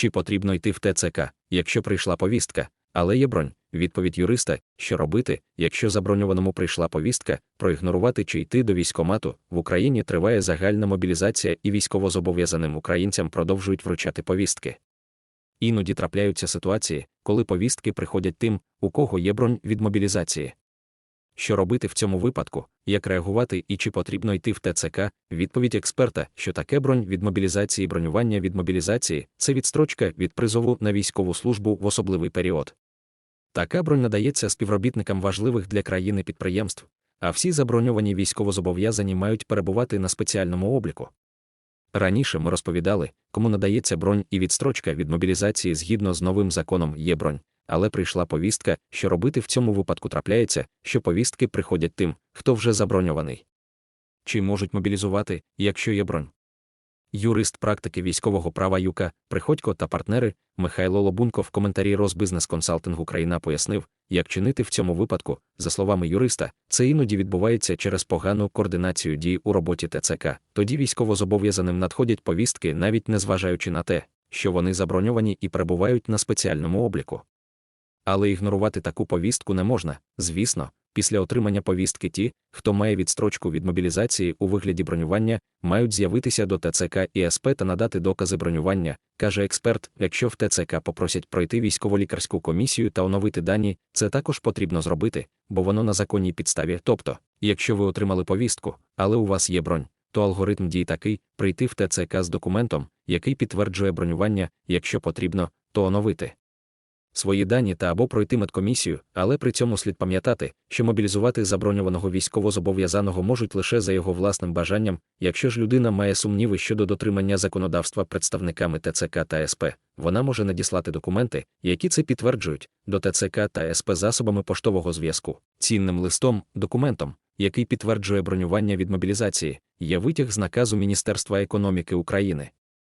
Чи потрібно йти в ТЦК, якщо прийшла повістка, але є бронь. Відповідь юриста, що робити, якщо заброньованому прийшла повістка, проігнорувати чи йти до військомату. В Україні триває загальна мобілізація і військовозобов'язаним українцям продовжують вручати повістки. Іноді трапляються ситуації, коли повістки приходять тим, у кого є бронь від мобілізації. Що робити в цьому випадку, як реагувати і чи потрібно йти в ТЦК? Відповідь експерта, що таке бронь від мобілізації, бронювання від мобілізації це відстрочка від призову на військову службу в особливий період. Така бронь надається співробітникам важливих для країни підприємств, а всі заброньовані військовозобов'язані мають перебувати на спеціальному обліку. Раніше ми розповідали, кому надається бронь і відстрочка від мобілізації згідно з новим законом є бронь, але прийшла повістка, що робити в цьому випадку трапляється, що повістки приходять тим, хто вже заброньований. Чи можуть мобілізувати, якщо є бронь? Юрист практики військового права Юка, Приходько та партнери Михайло Лобунко в коментарі Розбизнес Консалтинг Україна пояснив, як чинити в цьому випадку, за словами юриста, це іноді відбувається через погану координацію дій у роботі ТЦК. Тоді військовозобов'язаним надходять повістки, навіть не зважаючи на те, що вони заброньовані і перебувають на спеціальному обліку. Але ігнорувати таку повістку не можна, звісно, після отримання повістки ті, хто має відстрочку від мобілізації у вигляді бронювання, мають з'явитися до ТЦК і СП та надати докази бронювання, каже експерт. Якщо в ТЦК попросять пройти військово-лікарську комісію та оновити дані, це також потрібно зробити, бо воно на законній підставі. Тобто, якщо ви отримали повістку, але у вас є бронь, то алгоритм дій такий прийти в ТЦК з документом, який підтверджує бронювання, якщо потрібно, то оновити свої дані та або пройти медкомісію, але при цьому слід пам'ятати, що мобілізувати заброньованого військовозобов'язаного можуть лише за його власним бажанням, якщо ж людина має сумніви щодо дотримання законодавства представниками ТЦК та СП, вона може надіслати документи, які це підтверджують, до ТЦК та СП засобами поштового зв'язку, цінним листом, документом, який підтверджує бронювання від мобілізації, є витяг з наказу Міністерства економіки України.